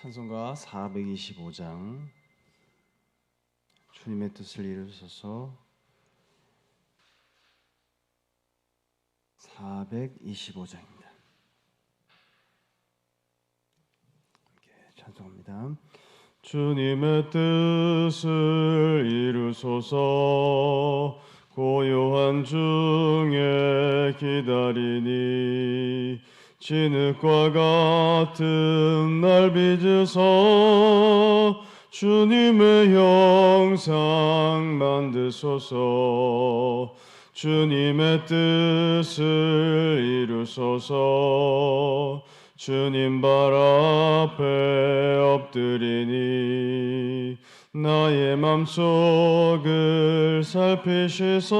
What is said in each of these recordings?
찬송가 425장 주님의 뜻을 이루소서 425장입니다. 함께 찬송합니다. 주님의 뜻을 이루소서 고요한 중에 기다리니 진흙과 같은 날 빚으서 주님의 형상 만드소서. 주님의 뜻을 이루소서. 주님 발 앞에 엎드리니 나의 맘속을 살피시소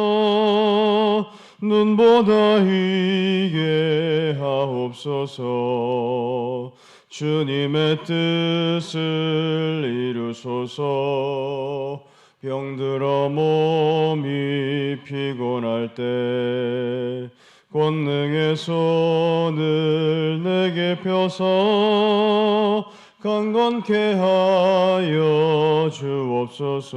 눈보다 희게 하옵소서. 주님의 뜻을 이루소서. 병들어 몸이 피곤할 때 권능의 손을 내게 펴서 강건케 하여 주옵소서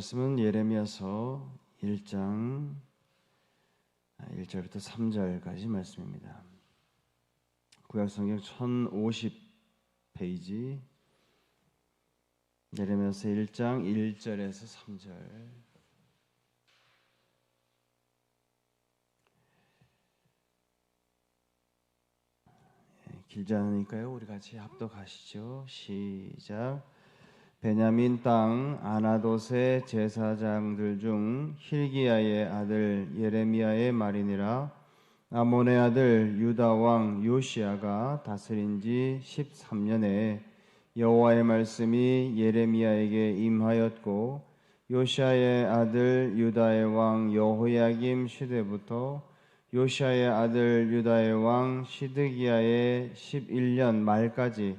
말씀은 예레미야서 1장 1절부터 3절까지 말씀입니다. 구약성경 1050페이지 예레미야서 1장 1절에서 3절 예, 길지 않으니까요. 우리 같이 합독하시죠. 시작. 베냐민 땅 아나돗의 제사장들 중 힐기야의 아들 예레미야의 말이니라. 아몬의 아들 유다 왕 요시아가 다스린 지 13년에 여호와의 말씀이 예레미야에게 임하였고 요시아의 아들 유다의 왕 여호야김 시대부터 요시아의 아들 유다의 왕 시드기야의 11년 말까지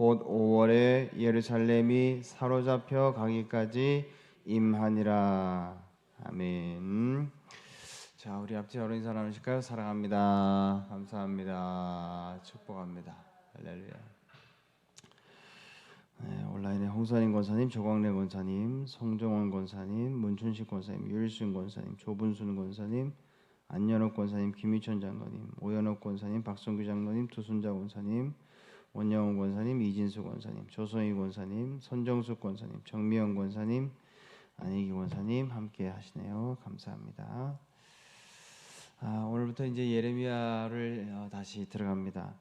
곧 5월에 예루살렘이 사로잡혀 가기까지 임하니라. 아멘. 자, 우리 앞뒤 어린 사람 하실까요? 사랑합니다. 감사합니다. 축복합니다. 할렐루야. 네, 온라인에 홍선인 권사님, 조광래 권사님, 송정원 권사님, 문춘식 권사님, 유일순 권사님, 조분순 권사님, 안연옥 권사님, 김희천 장로님, 오연옥 권사님, 박성규 장로님, 두순자 권사님, 원영훈 권사님, 이진수 권사님, 조성희 권사님, 선정숙 권사님, 정미영 권사님, 안희기 권사님 함께 하시네요. 감사합니다. 아, 오늘부터 이제 예레미야를 어, 다시 들어갑니다.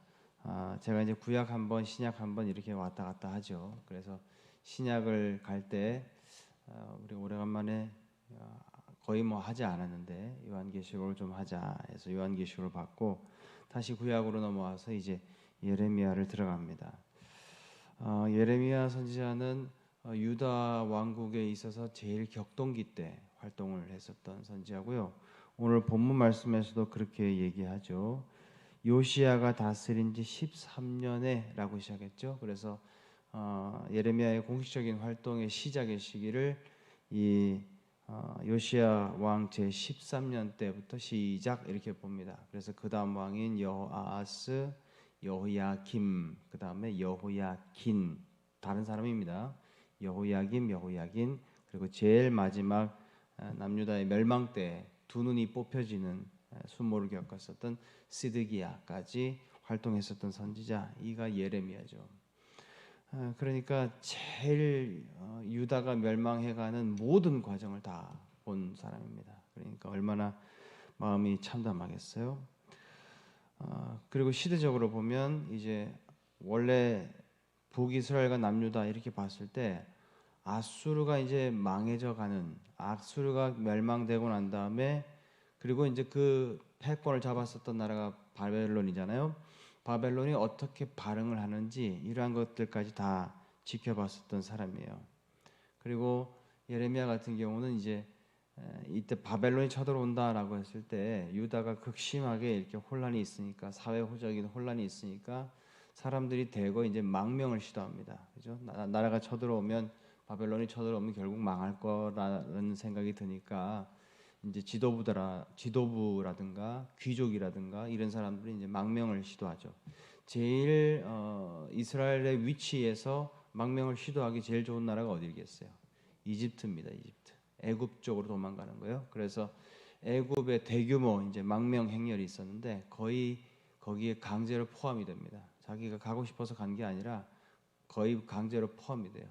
아, 제가 이제 구약 한 번, 신약 한 번 이렇게 왔다 갔다 하죠. 그래서 신약을 갈때 어, 우리 오래간만에 어, 거의 뭐 하지 않았는데 요한계시록을 좀 하자 해서 요한계시록을 받고 다시 구약으로 넘어와서 이제 예레미야를 들어갑니다. 어, 예레미야 선지자는 어, 유다 왕국에 있어서 제일 격동기 때 활동을 했었던 선지자고요. 오늘 본문 말씀에서도 그렇게 얘기하죠. 요시야가 다스린 지 13년에라고 시작했죠. 그래서 어, 예레미야의 공식적인 활동의 시작의 시기를 이 어, 요시야 왕 제 13년 때부터 시작 이렇게 봅니다. 그래서 그 다음 왕인 여호아스 여호야김 그 다음에 여호야긴 다른 사람입니다. 여호야김 여호야긴 그리고 제일 마지막 남유다의 멸망 때 두 눈이 뽑혀지는 수모를 겪었었던 시드기야까지 활동했었던 선지자 이가 예레미야죠. 그러니까 제일 어, 유다가 멸망해가는 모든 과정을 다 본 사람입니다. 그러니까 얼마나 마음이 참담하겠어요. 어, 그리고 시대적으로 보면 이제 원래 북이스라엘과 남유다 이렇게 봤을 때 아수르가 이제 망해져 가는 아수르가 멸망되고 난 다음에 그리고 이제 그 패권을 잡았었던 나라가 바벨론이잖아요. 바벨론이 어떻게 반응을 하는지 이러한 것들까지 다 지켜봤었던 사람이에요. 그리고 예레미야 같은 경우는 이제 이때 바벨론이 쳐들어온다라고 했을 때 유다가 극심하게 이렇게 혼란이 있으니까 사회 호적인 혼란이 있으니까 사람들이 대거 이제 망명을 시도합니다. 그죠? 나 라가 쳐들어오면 바벨론이 쳐들어오면 결국 망할 거라는 생각이 드니까 이제 지도부더라 지도부라든가 귀족이라든가 이런 사람들이 이제 망명을 시도하죠. 제일 어, 이스라엘의 위치에서 망명을 시도하기 제일 좋은 나라가 어디겠어요? 이집트입니다. 이집트. 애굽 쪽으로 도망가는 거예요. 그래서 애굽의 대규모 이제 망명 행렬이 있었는데 거의 거기에 강제로 포함이 됩니다. 자기가 가고 싶어서 간 게 아니라 거의 강제로 포함이 돼요.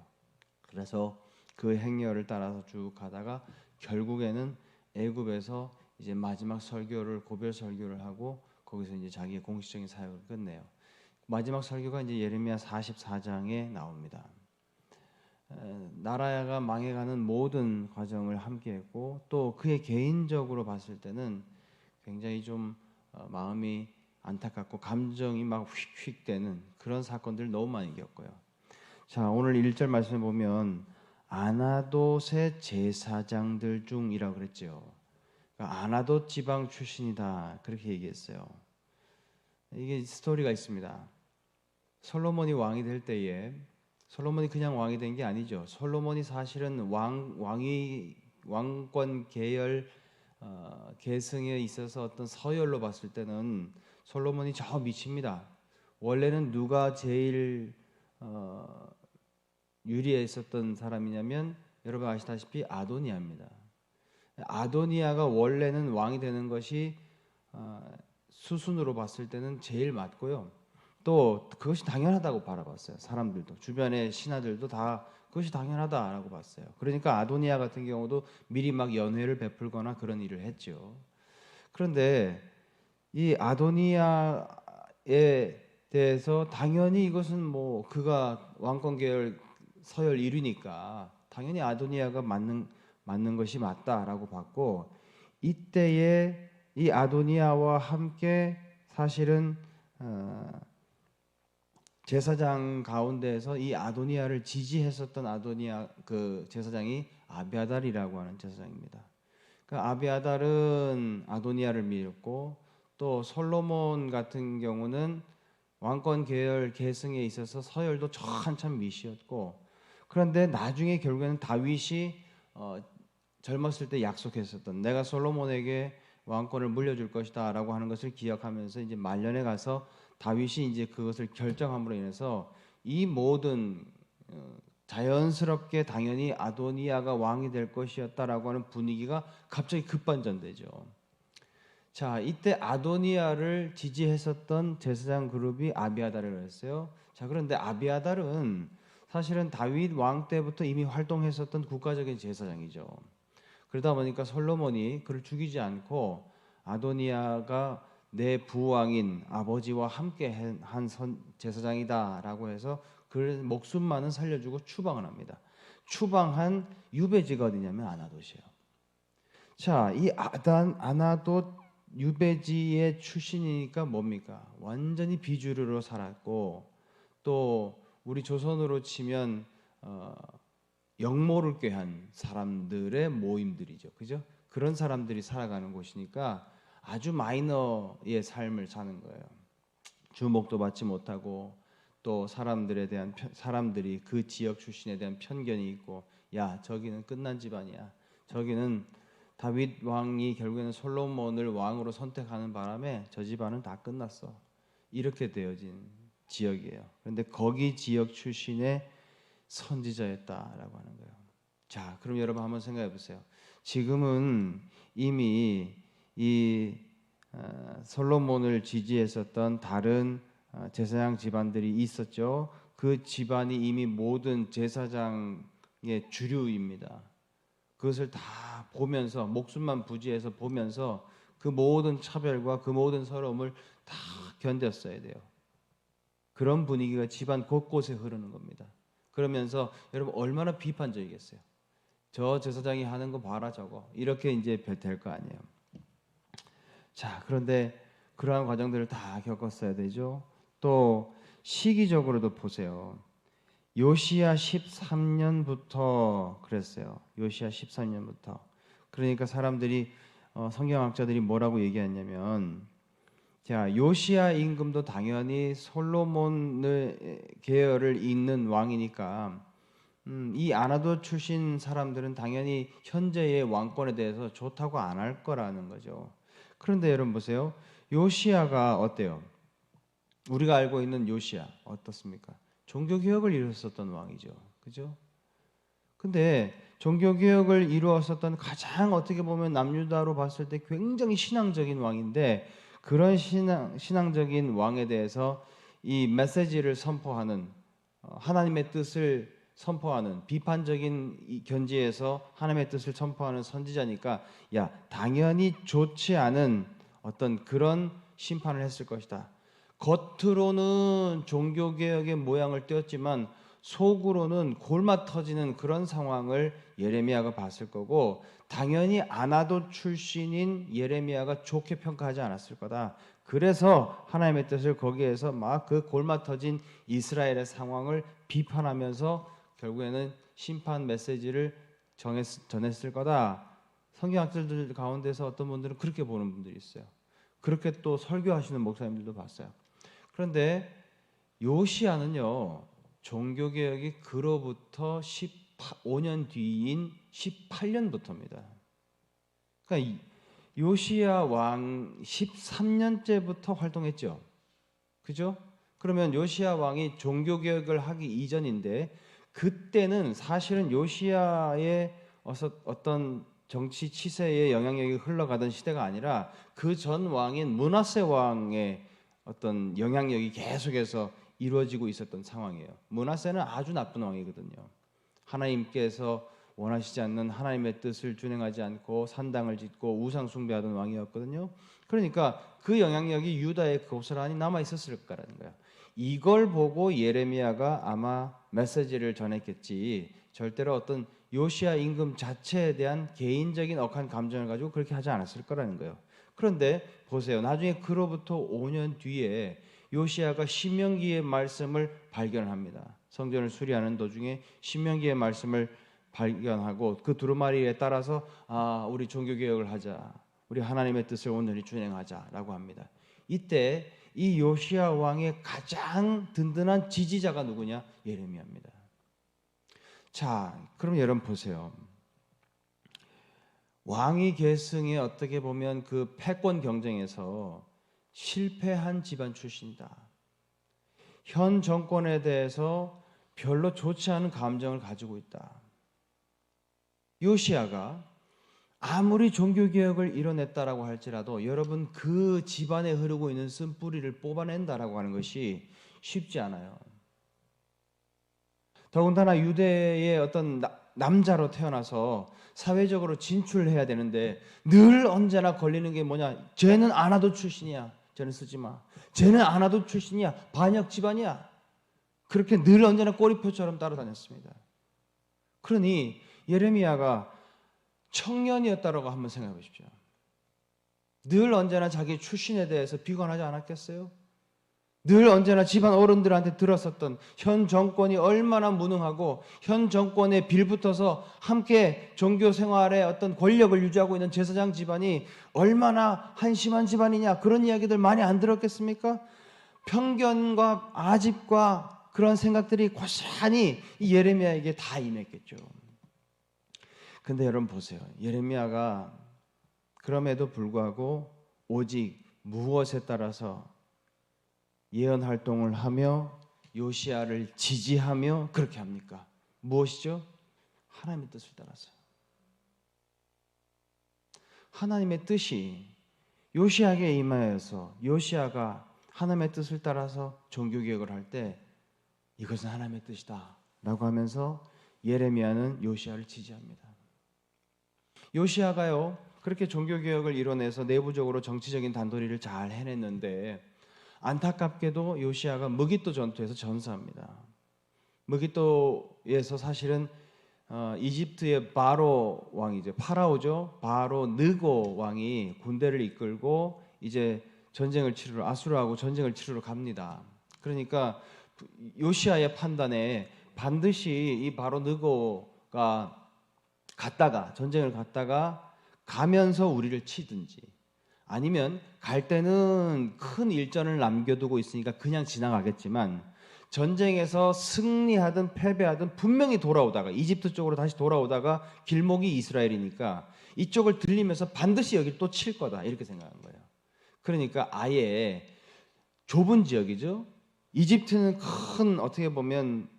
그래서 그 행렬을 따라서 쭉 가다가 결국에는 애굽에서 이제 마지막 설교를 고별 설교를 하고 거기서 이제 자기의 공식적인 사역을 끝내요. 마지막 설교가 이제 예레미야 44장에 나옵니다. 나라가 망해가는 모든 과정을 함께했고 또 그의 개인적으로 봤을 때는 굉장히 좀 어, 마음이 안타깝고 감정이 막 휙휙 되는 그런 사건들 너무 많이 겪어요. 자 오늘 1절 말씀에 보면 아나돗의 제사장들 중이라고 그랬죠. 그러니까 아나돗 지방 출신이다 그렇게 얘기했어요. 이게 스토리가 있습니다. 솔로몬이 왕이 될 때에 솔로몬이 그냥 왕이 된 게 아니죠. 솔로몬이 사실은 왕 왕이 왕권 계열 어, 계승에 있어서 어떤 서열로 봤을 때는 솔로몬이 저 미칩니다. 원래는 누가 제일 어, 유리했었던 사람이냐면 여러분 아시다시피 아도니아입니다. 아도니아가 원래는 왕이 되는 것이 어, 수순으로 봤을 때는 제일 맞고요. 또 그것이 당연하다고 바라봤어요. 사람들도 주변의 신하들도 다 그것이 당연하다라고 봤어요. 그러니까 아도니아 같은 경우도 미리 막 연회를 베풀거나 그런 일을 했죠. 그런데 이 아도니아에 대해서 당연히 이것은 뭐 그가 왕권 계열 서열 1위니까 당연히 아도니아가 맞는 맞는 것이 맞다라고 봤고 이때에 이 아도니아와 함께 사실은 어, 제사장 가운데에서 이 아도니아를 지지했었던 아도니아 그 제사장이 아비아달이라고 하는 제사장입니다. 그 아비아달은 아도니아를 믿었고 또 솔로몬 같은 경우는 왕권 계열 계승에 있어서 서열도 저 한참 미시였고 그런데 나중에 결국에는 다윗이 어, 젊었을 때 약속했었던 내가 솔로몬에게 왕권을 물려줄 것이다라고 하는 것을 기억하면서 이제 말년에 가서 다윗이 이제 그것을 결정함으로 인해서 이 모든 어, 자연스럽게 당연히 아도니아가 왕이 될 것이었다라고 하는 분위기가 갑자기 급반전되죠. 자, 이때 아도니아를 지지했었던 제사장 그룹이 아비아달을 했어요. 자, 그런데 아비아달은 사실은 다윗 왕 때부터 이미 활동했었던 국가적인 제사장이죠. 그러다 보니까 솔로몬이 그를 죽이지 않고 아도니아가 내 부왕인 아버지와 함께 한 제사장이다라고 해서 그 목숨만은 살려주고 추방을 합니다. 추방한 유배지가 어디냐면 아나돗이에요. 자, 이 아단 아나돗 유배지의 출신이니까 뭡니까? 완전히 비주류로 살았고 또 우리 조선으로 치면 어, 영모를 꾀한 사람들의 모임들이죠. 그죠? 그런 사람들이 살아가는 곳이니까 아주 마이너의 삶을 사는 거예요. 주목도 받지 못하고 또 사람들에 대한 사람들이 그 지역 출신에 대한 편견이 있고 야 저기는 끝난 집안이야. 저기는 다윗 왕이 결국에는 솔로몬을 왕으로 선택하는 바람에 저 집안은 다 끝났어. 이렇게 되어진 지역이에요. 그런데 거기 지역 출신의 선지자였다라고 하는 거예요. 자, 그럼 여러분 한번 생각해 보세요. 지금은 이미 이 어, 솔로몬을 지지했었던 다른 어, 제사장 집안들이 있었죠. 그 집안이 이미 모든 제사장의 주류입니다. 그것을 다 보면서 목숨만 부지해서 보면서 그 모든 차별과 그 모든 서러움을 다 견뎠어야 돼요. 그런 분위기가 집안 곳곳에 흐르는 겁니다. 그러면서 여러분 얼마나 비판적이겠어요. 저 제사장이 하는 거 봐라 저거 이렇게 이제 될 거 아니에요. 자 그런데 그러한 과정들을 다 겪었어야 되죠. 또 시기적으로도 보세요. 요시야 13년부터 그랬어요. 요시야 13년부터. 그러니까 사람들이 어, 성경학자들이 뭐라고 얘기했냐면 자 요시야 임금도 당연히 솔로몬의 계열을 잇는 왕이니까 음, 이 아나도 출신 사람들은 당연히 현재의 왕권에 대해서 좋다고 안 할 거라는 거죠. 그런데 여러분 보세요. 요시야가 어때요? 우리가 알고 있는 요시야 어떻습니까? 종교 개혁을 이루었었던 왕이죠. 그죠? 근데 종교 개혁을 이루었었던 가장 어떻게 보면 남유다로 봤을 때 굉장히 신앙적인 왕인데 그런 신앙 신앙적인 왕에 대해서 이 메시지를 선포하는 어, 하나님의 뜻을 선포하는 비판적인 이 견지에서 하나님의 뜻을 선포하는 선지자니까 야 당연히 좋지 않은 어떤 그런 심판을 했을 것이다. 겉으로는 종교 개혁의 모양을 띄었지만 속으로는 골마 터지는 그런 상황을 예레미야가 봤을 거고 당연히 아나도 출신인 예레미야가 좋게 평가하지 않았을 거다. 그래서 하나님의 뜻을 거기에서 막 그 골마 터진 이스라엘의 상황을 비판하면서 결국에는 심판 메시지를 정했, 전했을 거다. 성경학자들 가운데서 어떤 분들은 그렇게 보는 분들이 있어요. 그렇게 또 설교하시는 목사님들도 봤어요. 그런데 요시아는요 종교 개혁이 그로부터 15년 뒤인 18년부터입니다. 그러니까 요시아 왕 13년째부터 활동했죠. 그죠? 그러면 요시아 왕이 종교 개혁을 하기 이전인데 그때는 사실은 요시아의 어떤 정치 치세의 영향력이 흘러가던 시대가 아니라 그 전 왕인 문하세 왕의 어떤 영향력이 계속해서 이루어지고 있었던 상황이에요. 문하세는 아주 나쁜 왕이거든요. 하나님께서 원하시지 않는 하나님의 뜻을 준행하지 않고 산당을 짓고 우상 숭배하던 왕이었거든요. 그러니까 그 영향력이 유다에 고스란히 남아 있었을 거라는 거예요. 이걸 보고 예레미야가 아마 메시지를 전했겠지. 절대로 어떤 요시아 임금 자체에 대한 개인적인 억한 감정을 가지고 그렇게 하지 않았을 거라는 거예요. 그런데 보세요. 나중에 그로부터 5년 뒤에 요시아가 신명기의 말씀을 발견합니다. 성전을 수리하는 도중에 신명기의 말씀을 발견하고 그 두루마리에 따라서 아, 우리 종교 개혁을 하자. 우리 하나님의 뜻을 온전히 준행하자라고 합니다. 이때 이 요시아 왕의 가장 든든한 지지자가 누구냐? 예레미야입니다. 자, 그럼 여러분 보세요. 왕위 계승에 어떻게 보면 그 패권 경쟁에서 실패한 집안 출신이다. 현 정권에 대해서 별로 좋지 않은 감정을 가지고 있다. 요시아가 아무리 종교 개혁을 이뤄냈다라고 할지라도 여러분 그 집안에 흐르고 있는 쓴뿌리를 뽑아낸다라고 하는 것이 쉽지 않아요. 더군다나 유대의 어떤 남자로 태어나서 사회적으로 진출해야 되는데 늘 언제나 걸리는 게 뭐냐? 쟤는 아나도 출신이야. 쟤는 쓰지 마. 쟤는 아나도 출신이야. 반역 집안이야. 그렇게 늘 언제나 꼬리표처럼 따라다녔습니다. 그러니 예레미야가 청년이었다라고 한번 생각해 보십시오. 늘 언제나 자기 출신에 대해서 비관하지 않았겠어요? 늘 언제나 집안 어른들한테 들었었던 현 정권이 얼마나 무능하고 현 정권에 빌붙어서 함께 종교 생활에 어떤 권력을 유지하고 있는 제사장 집안이 얼마나 한심한 집안이냐 그런 이야기들 많이 안 들었겠습니까? 편견과 아집과 그런 생각들이 고스란히 이 예레미야에게 다 임했겠죠. 근데 여러분 보세요. 예레미야가 그럼에도 불구하고 오직 무엇에 따라서 예언 활동을 하며 요시아를 지지하며 그렇게 합니까? 무엇이죠? 하나님의 뜻을 따라서. 하나님의 뜻이 요시아에게 임하여서 요시아가 하나님의 뜻을 따라서 종교 개혁을 할 때 이것은 하나님의 뜻이다라고 하면서 예레미야는 요시아를 지지합니다. 요시아가요 그렇게 종교 개혁을 이뤄내서 내부적으로 정치적인 단도리를 잘 해냈는데 안타깝게도 요시아가 무기또 전투에서 전사합니다. 무기또에서 사실은 어, 이집트의 바로 왕이죠. 파라오죠. 바로 느고 왕이 군대를 이끌고 이제 전쟁을 치르러 아수르하고 전쟁을 치르러 갑니다. 그러니까 요시아의 판단에 반드시 이 바로 느고가 갔다가 전쟁을 갔다가 가면서 우리를 치든지 아니면 갈 때는 큰 일전을 남겨두고 있으니까 그냥 지나가겠지만 전쟁에서 승리하든 패배하든 분명히 돌아오다가 이집트 쪽으로 다시 돌아오다가 길목이 이스라엘이니까 이쪽을 들리면서 반드시 여기를 또 칠 거다 이렇게 생각한 거예요. 그러니까 아예 좁은 지역이죠. 이집트는 큰 어떻게 보면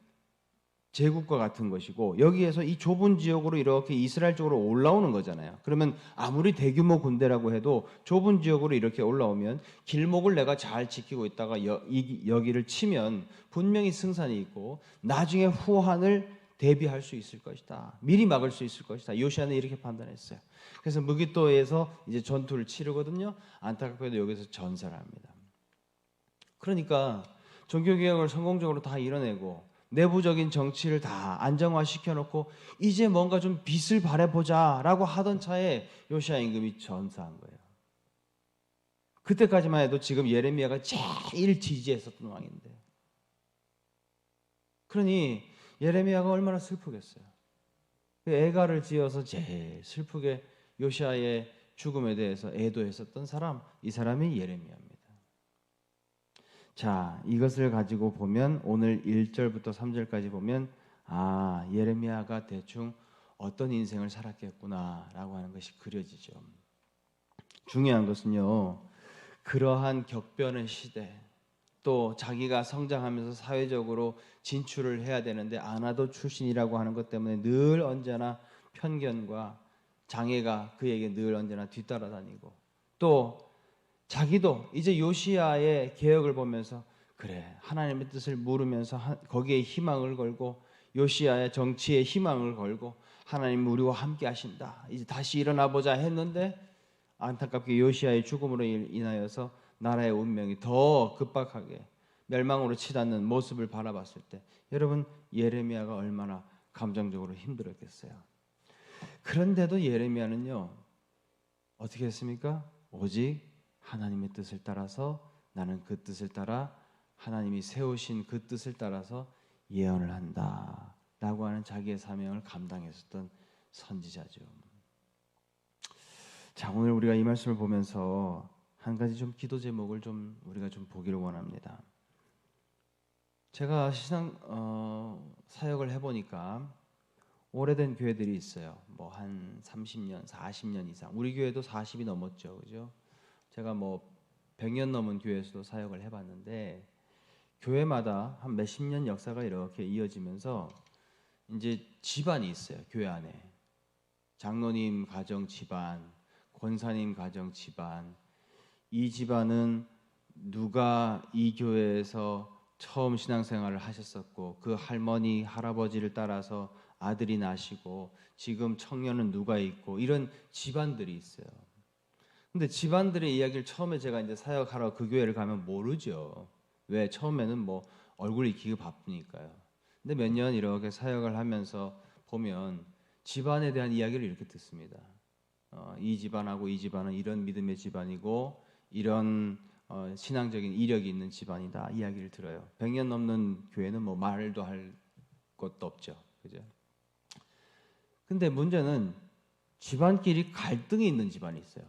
제국과 같은 것이고 여기에서 이 좁은 지역으로 이렇게 이스라엘 쪽으로 올라오는 거잖아요. 그러면 아무리 대규모 군대라고 해도 좁은 지역으로 이렇게 올라오면 길목을 내가 잘 지키고 있다가 여, 이, 여기를 치면 분명히 승산이 있고 나중에 후한을 대비할 수 있을 것이다. 미리 막을 수 있을 것이다. 요시아는 이렇게 판단했어요. 그래서 무기또에서 이제 전투를 치르거든요. 안타깝게도 여기서 전사를 합니다. 그러니까 종교개혁을 성공적으로 다 이뤄내고 내부적인 정치를 다 안정화시켜 놓고 이제 뭔가 좀 빛을 발해보자라고 하던 차에 요시아 임금이 전사한 거예요. 그때까지만 해도 지금 예레미야가 제일 지지했었던 왕인데. 그러니 예레미야가 얼마나 슬프겠어요. 그 애가를 지어서 제일 슬프게 요시아의 죽음에 대해서 애도했었던 사람, 이 사람이 예레미야입니다. 자, 이것을 가지고 보면 오늘 1절부터 3절까지 보면 아, 예레미야가 대충 어떤 인생을 살았겠구나라고 하는 것이 그려지죠. 중요한 것은요. 그러한 격변의 시대 또 자기가 성장하면서 사회적으로 진출을 해야 되는데 아나도 출신이라고 하는 것 때문에 늘 언제나 편견과 장애가 그에게 늘 언제나 뒤따라다니고 또 자기도 이제 요시아의 개혁을 보면서 그래 하나님의 뜻을 물으면서 거기에 희망을 걸고 요시아의 정치에 희망을 걸고 하나님 우리와 함께 하신다 이제 다시 일어나 보자 했는데 안타깝게 요시아의 죽음으로 인하여서 나라의 운명이 더 급박하게 멸망으로 치닫는 모습을 바라봤을 때 여러분 예레미야가 얼마나 감정적으로 힘들었겠어요. 그런데도 예레미야는요 어떻게 했습니까? 오직 하나님의 뜻을 따라서 나는 그 뜻을 따라 하나님이 세우신 그 뜻을 따라서 예언을 한다 라고 하는 자기의 사명을 감당했었던 선지자죠. 자 오늘 우리가 이 말씀을 보면서 한 가지 좀 기도 제목을 좀 우리가 좀 보기를 원합니다. 제가 시상 어, 사역을 해보니까 오래된 교회들이 있어요. 뭐 한 30년, 40년 이상. 우리 교회도 40이 넘었죠, 그죠? 제가 뭐 100년 넘은 교회에서도 사역을 해봤는데 교회마다 한 몇십 년 역사가 이렇게 이어지면서 이제 집안이 있어요 교회 안에 장로님 가정 집안, 권사님 가정 집안 이 집안은 누가 이 교회에서 처음 신앙생활을 하셨었고 그 할머니 할아버지를 따라서 아들이 나시고 지금 청년은 누가 있고 이런 집안들이 있어요. 근데 집안들의 이야기를 처음에 제가 이제 사역하러 그 교회를 가면 모르죠. 왜 처음에는 뭐 얼굴 익히기 바쁘니까요. 근데 몇 년 이렇게 사역을 하면서 보면 집안에 대한 이야기를 이렇게 듣습니다. 어, 이 집안하고 이 집안은 이런 믿음의 집안이고 이런 어, 신앙적인 이력이 있는 집안이다 이야기를 들어요. 100년 넘는 교회는 뭐 말도 할 것도 없죠. 그죠? 근데 문제는 집안끼리 갈등이 있는 집안이 있어요.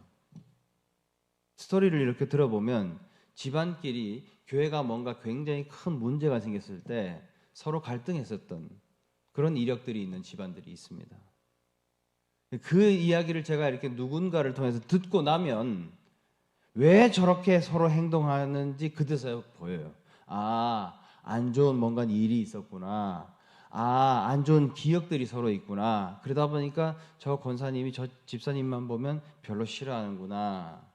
스토리를 이렇게 들어보면 집안끼리 교회가 뭔가 굉장히 큰 문제가 생겼을 때 서로 갈등했었던 그런 이력들이 있는 집안들이 있습니다. 그 이야기를 제가 이렇게 누군가를 통해서 듣고 나면 왜 저렇게 서로 행동하는지 그때서야 보여요. 아, 안 좋은 뭔가 일이 있었구나. 아, 안 좋은 기억들이 서로 있구나. 그러다 보니까 저 권사님이 저 집사님만 보면 별로 싫어하는구나.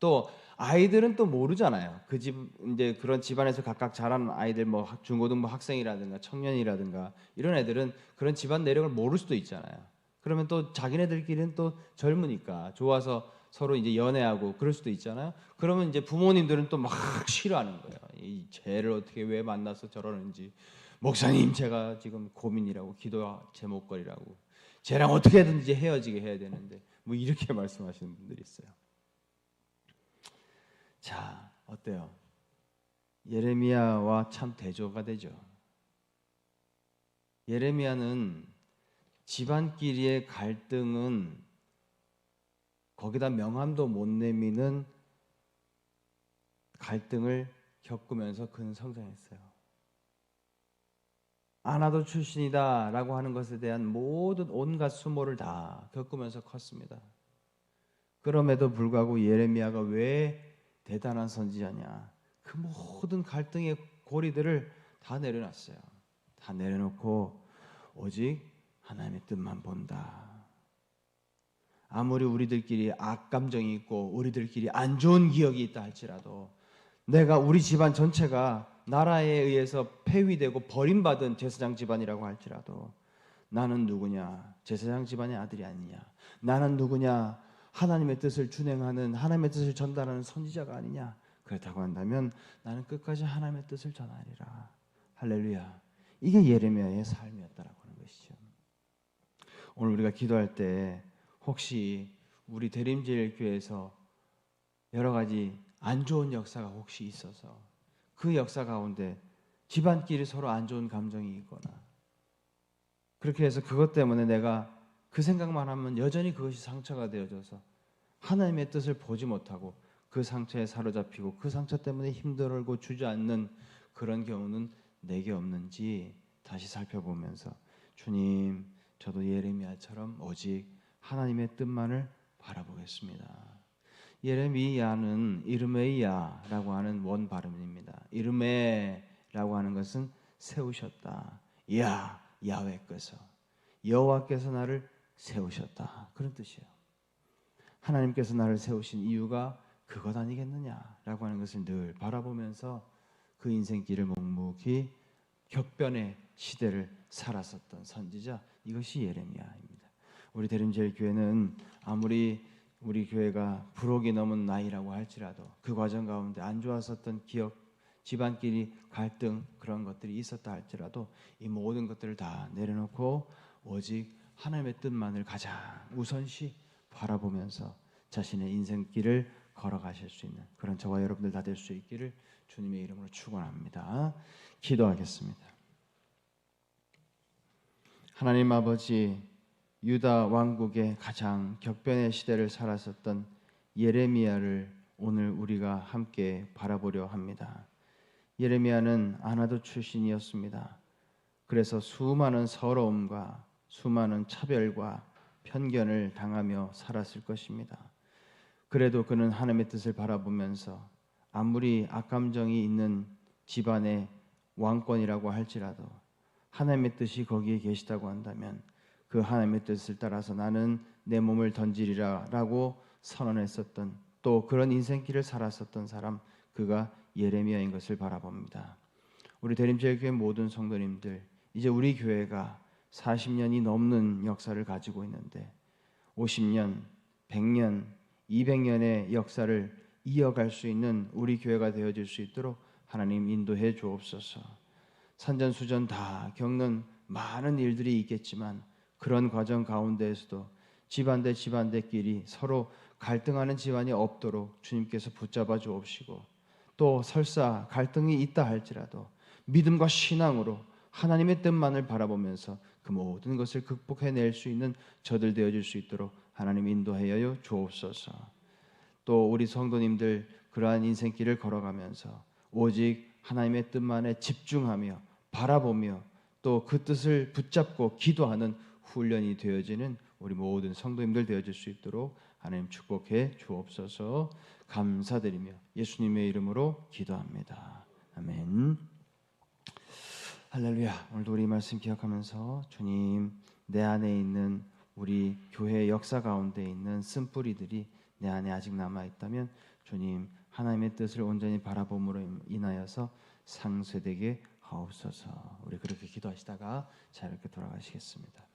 또 아이들은 또 모르잖아요. 그 집 이제 그런 집안에서 각각 자란 아이들 뭐 중고등부 학생이라든가 청년이라든가 이런 애들은 그런 집안 내력을 모를 수도 있잖아요. 그러면 또 자기네들끼리는 또 젊으니까 좋아서 서로 이제 연애하고 그럴 수도 있잖아요. 그러면 이제 부모님들은 또 막 싫어하는 거예요. 이 죄를 어떻게 왜 만나서 저러는지 목사님 제가 지금 고민이라고 기도 제목거리라고 쟤랑 어떻게든지 헤어지게 해야 되는데 뭐 이렇게 말씀하시는 분들이 있어요. 자, 어때요? 예레미야와 참 대조가 되죠. 예레미야는 집안끼리의 갈등은 거기다 명함도 못 내미는 갈등을 겪으면서 그는 성장했어요. 아나도 출신이다라고 하는 것에 대한 모든 온갖 수모를 다 겪으면서 컸습니다. 그럼에도 불구하고 예레미야가 왜 대단한 선지자냐? 그 모든 갈등의 고리들을 다 내려놨어요. 다 내려놓고 오직 하나님의 뜻만 본다. 아무리 우리들끼리 악감정이 있고 우리들끼리 안 좋은 기억이 있다 할지라도 내가 우리 집안 전체가 나라에 의해서 폐위되고 버림받은 제사장 집안이라고 할지라도 나는 누구냐? 제사장 집안의 아들이 아니냐? 나는 누구냐? 하나님의 뜻을 준행하는 하나님의 뜻을 전달하는 선지자가 아니냐? 그렇다고 한다면 나는 끝까지 하나님의 뜻을 전하리라. 할렐루야. 이게 예레미야의 삶이었다라고 하는 것이죠. 오늘 우리가 기도할 때 혹시 우리 대림제일 교회에서 여러 가지 안 좋은 역사가 혹시 있어서 그 역사 가운데 집안끼리 서로 안 좋은 감정이 있거나 그렇게 해서 그것 때문에 내가 그 생각만 하면 여전히 그것이 상처가 되어져서 하나님의 뜻을 보지 못하고 그 상처에 사로잡히고 그 상처 때문에 힘들고 주저앉는 그런 경우는 내게 없는지 다시 살펴보면서 주님 저도 예레미야처럼 오직 하나님의 뜻만을 바라보겠습니다. 예레미야는 이르메이야라고 하는 원 발음입니다. 이르메라고 하는 것은 세우셨다. 야 야훼께서 여호와께서 나를 세우셨다. 그런 뜻이에요. 하나님께서 나를 세우신 이유가 그것 아니겠느냐라고 하는 것을 늘 바라보면서 그 인생길을 묵묵히 격변의 시대를 살았었던 선지자 이것이 예레미야입니다. 우리 대림제일 교회는 아무리 우리 교회가 불혹이 넘은 나이라고 할지라도 그 과정 가운데 안 좋았었던 기억, 집안끼리 갈등 그런 것들이 있었다 할지라도 이 모든 것들을 다 내려놓고 오직 하나님의 뜻만을 가장 우선시 바라보면서 자신의 인생길을 걸어가실 수 있는 그런 저와 여러분들 다 될 수 있기를 주님의 이름으로 축원합니다. 기도하겠습니다. 하나님 아버지 유다 왕국의 가장 격변의 시대를 살았었던 예레미야를 오늘 우리가 함께 바라보려 합니다. 예레미야는 아나도 출신이었습니다. 그래서 수많은 서러움과 수많은 차별과 편견을 당하며 살았을 것입니다. 그래도 그는 하나님의 뜻을 바라보면서 아무리 악감정이 있는 집안의 왕권이라고 할지라도 하나님의 뜻이 거기에 계시다고 한다면 그 하나님의 뜻을 따라서 나는 내 몸을 던지리라라고 선언했었던 또 그런 인생길을 살았었던 사람 그가 예레미야인 것을 바라봅니다. 우리 대림제교회 모든 성도님들 이제 우리 교회가 40년이 넘는 역사를 가지고 있는데 50년, 100년, 200년의 역사를 이어갈 수 있는 우리 교회가 되어질 수 있도록 하나님 인도해 주옵소서. 산전수전 다 겪는 많은 일들이 있겠지만 그런 과정 가운데에서도 집안 대 집안 대끼리 서로 갈등하는 집안이 없도록 주님께서 붙잡아 주옵시고 또 설사 갈등이 있다 할지라도 믿음과 신앙으로 하나님의 뜻만을 바라보면서 그 모든 것을 극복해낼 수 있는 저들 되어질 수 있도록 하나님 인도하여 주옵소서. 또 우리 성도님들 그러한 인생길을 걸어가면서 오직 하나님의 뜻만에 집중하며 바라보며 또 그 뜻을 붙잡고 기도하는 훈련이 되어지는 우리 모든 성도님들 되어질 수 있도록 하나님 축복해 주옵소서 감사드리며 예수님의 이름으로 기도합니다. 아멘. 할렐루야. 오늘도 우리 말씀 기억하면서 주님 내 안에 있는 우리 교회 역사 가운데 있는 쓴뿌리들이 내 안에 아직 남아 있다면 주님 하나님의 뜻을 온전히 바라봄으로 인하여서 상쇄되게 하옵소서. 우리 그렇게 기도하시다가 자 이렇게 돌아가시겠습니다.